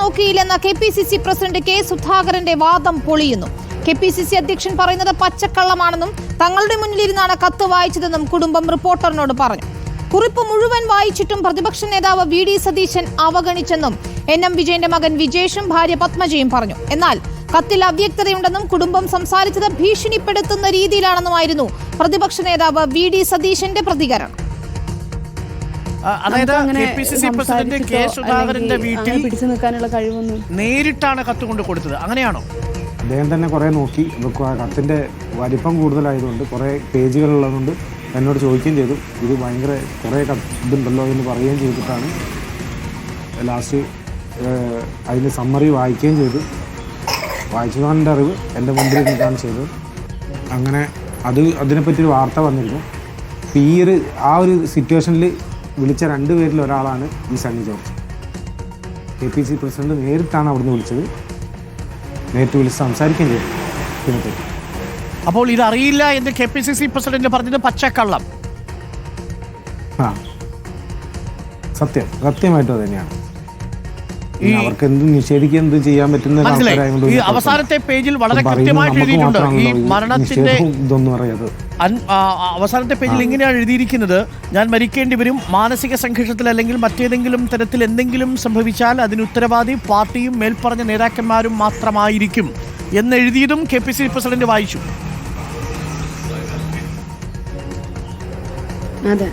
നോക്കിയില്ലെന്ന K P C C president K സുധാകരന്റെ വാദം പൊളിയുന്നു. കെ പി സി സി അധ്യക്ഷൻ പറയുന്നത് പച്ചക്കള്ളമാണെന്നും തങ്ങളുടെ മുന്നിലിരുന്നാണ് കത്ത് വായിച്ചതെന്നും കുടുംബം റിപ്പോർട്ടറിനോട് പറഞ്ഞു. കുറിപ്പ് മുഴുവൻ വായിച്ചിട്ടും പ്രതിപക്ഷ നേതാവ് വി ഡി സതീശൻ അവഗണിച്ചെന്നും എൻ എം വിജയന്റെ മകൻ വിജേഷും ഭാര്യ പത്മജയും പറഞ്ഞു. എന്നാൽ കത്തിൽ അവ്യക്തതയുണ്ടെന്നും കുടുംബം സംസാരിച്ചത് ഭീഷണിപ്പെടുത്തുന്ന രീതിയിലാണെന്നുമായിരുന്നു പ്രതിപക്ഷ നേതാവ് വി ഡി സതീശന്റെ പ്രതികരണം. അതായത് K P C C president K സുധാകരന്റെ വീട്ടിൽ പിടിച്ചു നിൽക്കാനുള്ള കഴിവൊന്നും നേരിട്ടാണ് കത്ത് കൊണ്ട് കൊടുത്തത്. അങ്ങനെയാണോ? അദ്ദേഹം തന്നെ കുറേ നോക്കി. കത്തിന്റെ വലിപ്പം കൂടുതലായതുകൊണ്ട് കുറേ പേജുകളുള്ളതുകൊണ്ട് എന്നോട് ചോദിക്കുകയും ചെയ്തു. ഇത് ഭയങ്കര കുറേ ഇതുണ്ടല്ലോ എന്ന് പറയുകയും ചെയ്തിട്ടാണ് ലാസ്റ്റ് അതിന്റെ സമ്മറി വായിക്കുകയും ചെയ്തു. വായിച്ചതിന്റെ അറിവ്. എന്റെ മുമ്പിൽ നിൽക്കാൻ ചെയ്തത്. അങ്ങനെ അത് അതിനെപ്പറ്റി ഒരു വാർത്ത വന്നിരുന്നു. ഈ ഒരു ആ ഒരു സിറ്റുവേഷനിൽ വിളിച്ച രണ്ട് പേരിൽ ഒരാളാണ് ഈ Sunny George. K P C president നേരിട്ടാണ് അവിടുന്ന് വിളിച്ചത്. നേരിട്ട് വിളിച്ച് സംസാരിക്കുകയും ചെയ്തു. ഇതിനെപ്പറ്റി അപ്പോൾ ഇത് അറിയില്ല എന്ന് K P C C president പറഞ്ഞത് പച്ചക്കള്ളം. ആ. സത്യം. സത്യമായിട്ടും അത് തന്നെയാണ്. അവർക്ക് എന്ത് നിഷേധിക്കാൻ എന്ത് ചെയ്യാൻ പറ്റുന്ന ഈ അവസാനത്തെ പേജിൽ വളരെ കൃത്യമായിട്ട് എഴുതിയിട്ടുണ്ട്. ഈ മരണത്തിന്റെ ഇതൊന്നും ആ, അവസാനത്തെ പേജിൽ ഇങ്ങനെയാണ് എഴുതിയിരിക്കുന്നത്. ഞാൻ മരിക്കേണ്ടി വരും. മാനസിക സംഘർഷത്തിൽ അല്ലെങ്കിൽ മറ്റേതെങ്കിലും തരത്തിൽ എന്തെങ്കിലും സംഭവിച്ചാൽ അതിന് ഉത്തരവാദി പാർട്ടിയും മേൽപ്പറഞ്ഞ നേതാക്കന്മാരും മാത്രമായിരിക്കും എന്നെഴുതിയതും കെ പി സി പ്രസിഡന്റ് വായിച്ചു. അതെ.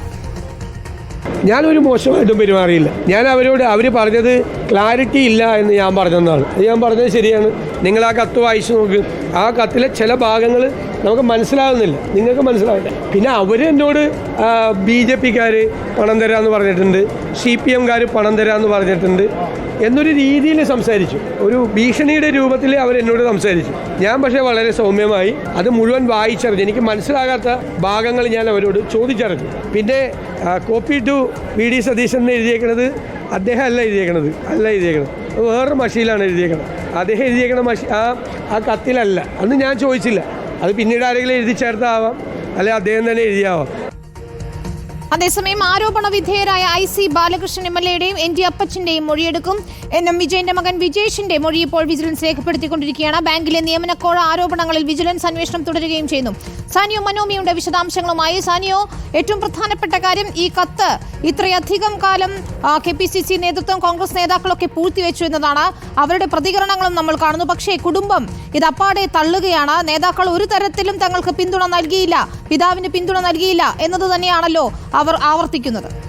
ഞാനൊരു മോശമായിട്ടും പെരുമാറിയില്ല. ഞാൻ അവരോട് അവർ പറഞ്ഞത് ക്ലാരിറ്റി ഇല്ല എന്ന് ഞാൻ പറഞ്ഞതാണ്. ഞാൻ പറഞ്ഞത് ശരിയാണ്. നിങ്ങൾ ആ കത്ത് വായിച്ചു നോക്ക്. ആ കത്തിലെ ചില ഭാഗങ്ങൾ നമുക്ക് മനസ്സിലാകുന്നില്ല നിങ്ങൾക്ക് മനസ്സിലാവില്ല പിന്നെ അവർ എന്നോട് ബി ജെ പിക്കാർ പണം തരാമെന്ന് പറഞ്ഞിട്ടുണ്ട്. സി പി എംകാർ പണം തരാമെന്ന് പറഞ്ഞിട്ടുണ്ട്. എന്നൊരു രീതിയിൽ സംസാരിച്ചു. ഒരു ഭീഷണിയുടെ രൂപത്തിൽ അവർ എന്നോട് സംസാരിച്ചു. ഞാൻ പക്ഷേ വളരെ സൗമ്യമായി അത് മുഴുവൻ വായിച്ചറിഞ്ഞു. എനിക്ക് മനസ്സിലാകാത്ത ഭാഗങ്ങൾ ഞാൻ അവരോട് ചോദിച്ചറിഞ്ഞു. പിന്നെ copy to V D Satheesan എന്ന് എഴുതിയേക്കണത് അദ്ദേഹം അല്ല അത് വേറൊരു മഷിയിലാണ് എഴുതിയേക്കുന്നത് അദ്ദേഹം എഴുതിയേക്കണ മഷി ആ ആ കത്തിലല്ല. അന്ന് ഞാൻ ചോദിച്ചില്ല. അത് പിന്നീട് ആരെങ്കിലും എഴുതി ചേർത്താവാം. അല്ലെ അദ്ദേഹം തന്നെ എഴുതിയാവാം. അതേസമയം ആരോപണ വിധേയരായ I C Balakrishnan M L എയുടെയും എൻ ഡി അപ്പച്ചന്റെയും മൊഴിയെടുക്കും. എൻ എം വിജയന്റെ മകൻ വിജേഷിന്റെ മൊഴി ഇപ്പോൾ വിജിലൻസ് രേഖപ്പെടുത്തിക്കൊണ്ടിരിക്കുകയാണ്. ബാങ്കിലെ നിയമനക്കോഴ ആരോപണങ്ങളിൽ വിജിലൻസ് അന്വേഷണം തുടരുകയും ചെയ്യുന്നു. സാനിയോ മനോമിയുടെ വിശദാംശങ്ങളുമായി സാനിയോ ഏറ്റവും പ്രധാനപ്പെട്ട കാര്യം ഈ കത്ത് ഇത്രയധികം കാലം കെ പി സി സി നേതൃത്വം കോൺഗ്രസ് നേതാക്കളൊക്കെ പൂഴ്ത്തിവെച്ചു എന്നതാണ് അവരുടെ പ്രതികരണങ്ങളും നമ്മൾ കാണുന്നു. പക്ഷേ കുടുംബം ഇത് അപ്പാടെ തള്ളുകയാണ്. നേതാക്കൾ ഒരു തരത്തിലും തങ്ങൾക്ക് പിന്തുണ നൽകിയില്ല. പിതാവിന് പിന്തുണ നൽകിയില്ല എന്നത് തന്നെയാണല്ലോ അവർ ആവർത്തിക്കുന്നത്.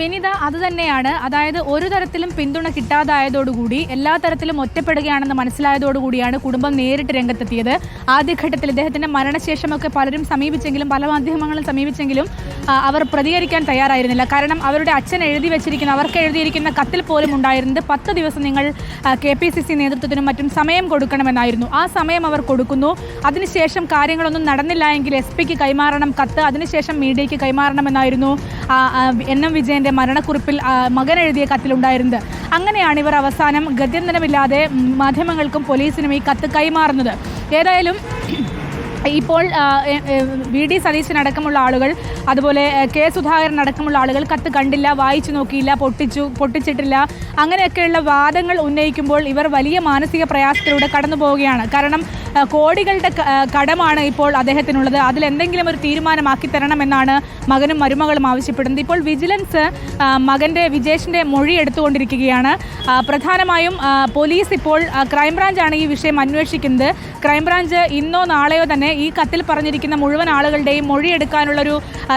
വിനിത അത് തന്നെയാണ്. അതായത് ഒരു തരത്തിലും പിന്തുണ കിട്ടാതായതോടുകൂടി എല്ലാ തരത്തിലും ഒറ്റപ്പെടുകയാണെന്ന് മനസ്സിലായതോടുകൂടിയാണ് കുടുംബം നേരിട്ട് രംഗത്തെത്തിയത്. ആദ്യഘട്ടത്തിൽ ഇദ്ദേഹത്തിന്റെ മരണശേഷമൊക്കെ പലരും സമീപിച്ചെങ്കിലും പല മാധ്യമങ്ങളും സമീപിച്ചെങ്കിലും അവർ പ്രതികരിക്കാൻ തയ്യാറായിരുന്നില്ല. കാരണം അവരുടെ അച്ഛൻ എഴുതി വെച്ചിരിക്കുന്ന അവർക്ക് എഴുതിയിരിക്കുന്ന കത്തിൽ പോലും ഉണ്ടായിരുന്നത് പത്ത് ദിവസം നിങ്ങൾ കെ പി സി സി നേതൃത്വത്തിനും മറ്റും സമയം കൊടുക്കണമെന്നായിരുന്നു. ആ സമയം അവർ കൊടുക്കുന്നു. അതിനുശേഷം കാര്യങ്ങളൊന്നും നടന്നില്ല എങ്കിൽ എസ് പിക്ക് കൈമാറണം കത്ത് അതിനുശേഷം മീഡിയയ്ക്ക് കൈമാറണമെന്നായിരുന്നു എൻ എം വിജയന്റെ മരണക്കുറിപ്പിൽ മകൻ എഴുതിയ കത്തിലുണ്ടായിരുന്നത്. അങ്ങനെയാണ് ഇവർ അവസാനം ഗത്യന്തരമില്ലാതെ മാധ്യമങ്ങൾക്കും പോലീസിനും ഈ കത്ത് കൈമാറുന്നത്. ഏതായാലും ഇപ്പോൾ വി ഡി സതീശൻ അടക്കമുള്ള ആളുകൾ അതുപോലെ കെ സുധാകരൻ അടക്കമുള്ള ആളുകൾ കത്ത് കണ്ടില്ല വായിച്ചു നോക്കിയില്ല പൊട്ടിച്ചു പൊട്ടിച്ചിട്ടില്ല അങ്ങനെയൊക്കെയുള്ള വാദങ്ങൾ ഉന്നയിക്കുമ്പോൾ ഇവർ വലിയ മാനസിക പ്രയാസത്തിലൂടെ കടന്നു പോവുകയാണ്. കാരണം കോടികളുടെ കടമാണ് ഇപ്പോൾ അദ്ദേഹത്തിനുള്ളത്. അതിലെന്തെങ്കിലും ഒരു തീരുമാനമാക്കി തരണമെന്നാണ് മകനും മരുമകളും ആവശ്യപ്പെടുന്നത്. ഇപ്പോൾ വിജിലൻസ് മകന്റെ വിജേഷിന്റെ മൊഴി എടുത്തുകൊണ്ടിരിക്കുകയാണ്. പ്രധാനമായും പോലീസ് ഇപ്പോൾ ക്രൈംബ്രാഞ്ചാണ് ഈ വിഷയം അന്വേഷിക്കുന്നത്. ക്രൈംബ്രാഞ്ച് ഇന്നോ നാളെയോ തന്നെ ഈ കത്തിൽ പറഞ്ഞിരിക്കുന്ന മുഴുവൻ ആളുകളുടെയും മൊഴിയെടുക്കാനുള്ളൊരു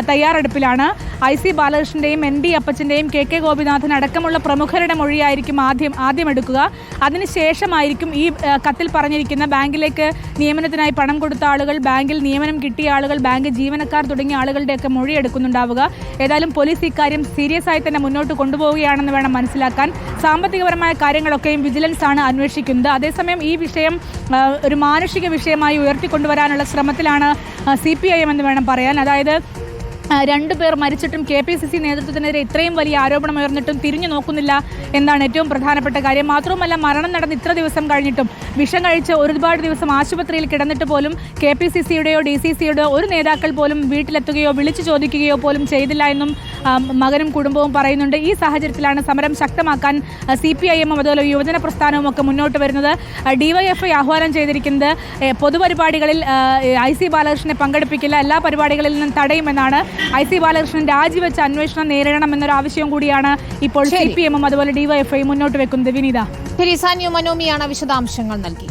തയ്യാറെടുപ്പിലാണ്. ഐ സി ബാലകൃഷ്ണന്റെയും എൻ ഡി അപ്പച്ചന്റെയും കെ കെ ഗോപിനാഥൻ അടക്കമുള്ള പ്രമുഖരുടെ മൊഴിയായിരിക്കും ആദ്യം ആദ്യം എടുക്കുക. അതിനുശേഷമായിരിക്കും ഈ കത്തിൽ പറഞ്ഞിരിക്കുന്ന ബാങ്കിലേക്ക് നിയമനത്തിനായി പണം കൊടുത്ത ആളുകൾ ബാങ്കിൽ നിയമനം കിട്ടിയ ആളുകൾ ബാങ്ക് ജീവനക്കാർ തുടങ്ങിയ ആളുകളുടെയൊക്കെ മൊഴി എടുക്കുന്നുണ്ടാവുക ഏതായാലും പോലീസ് ഇക്കാര്യം സീരിയസ് ആയി തന്നെ മുന്നോട്ട് കൊണ്ടുപോവുകയാണെന്ന് വേണം മനസ്സിലാക്കാൻ. സാമ്പത്തികപരമായ കാര്യങ്ങളൊക്കെയും വിജിലൻസ് ആണ് അന്വേഷിക്കുന്നത്. അതേസമയം ഈ വിഷയം ഒരു മാനുഷിക വിഷയമായി ഉയർത്തിക്കൊണ്ടുവരാനുള്ള ശ്രമത്തിലാണ് സി പി ഐ എം എന്ന് വേണം പറയാൻ. അതായത് രണ്ടുപേർ മരിച്ചിട്ടും കെ പി സി സി നേതൃത്വത്തിനെതിരെ ഇത്രയും വലിയ ആരോപണം ഉയർന്നിട്ടും തിരിഞ്ഞു നോക്കുന്നില്ല എന്നാണ് ഏറ്റവും പ്രധാനപ്പെട്ട കാര്യം. മാത്രവുമല്ല മരണം നടന്ന് ഇത്ര ദിവസം കഴിഞ്ഞിട്ടും വിഷം കഴിച്ച് ഒരുപാട് ദിവസം ആശുപത്രിയിൽ കിടന്നിട്ട് പോലും കെ പി സി സിയുടെയോ ഡി സി സിയുടെയോ ഒരു നേതാക്കൾ പോലും വീട്ടിലെത്തുകയോ വിളിച്ചു ചോദിക്കുകയോ പോലും ചെയ്തില്ല എന്നും മകനും കുടുംബവും പറയുന്നുണ്ട്. ഈ സാഹചര്യത്തിലാണ് സമരം ശക്തമാക്കാൻ സി പി ഐ എമ്മും അതുപോലെ യുവജന പ്രസ്ഥാനവും ഒക്കെ മുന്നോട്ട് വരുന്നത്. ഡിവൈഎഫ്ഐ ആഹ്വാനം ചെയ്തിരിക്കുന്നത് പൊതുപരിപാടികളിൽ ഐ സി ബാലകൃഷ്ണനെ പങ്കെടുപ്പിക്കില്ല. എല്ലാ പരിപാടികളിൽ നിന്നും തടയുമെന്നാണ് ഐ സി ബാലകൃഷ്ണൻ രാജിവെച്ച് അന്വേഷണം നേരിടണം എന്നൊരു ആവശ്യം കൂടിയാണ് ഇപ്പോൾ സി പി എമ്മും അതുപോലെ ഡിവൈഎഫ്ഐ മുന്നോട്ട് വെക്കുന്നത്. വിനീത. ശരി സാന്യു മനോമിയാണ് വിശദാംശങ്ങൾ നൽകി.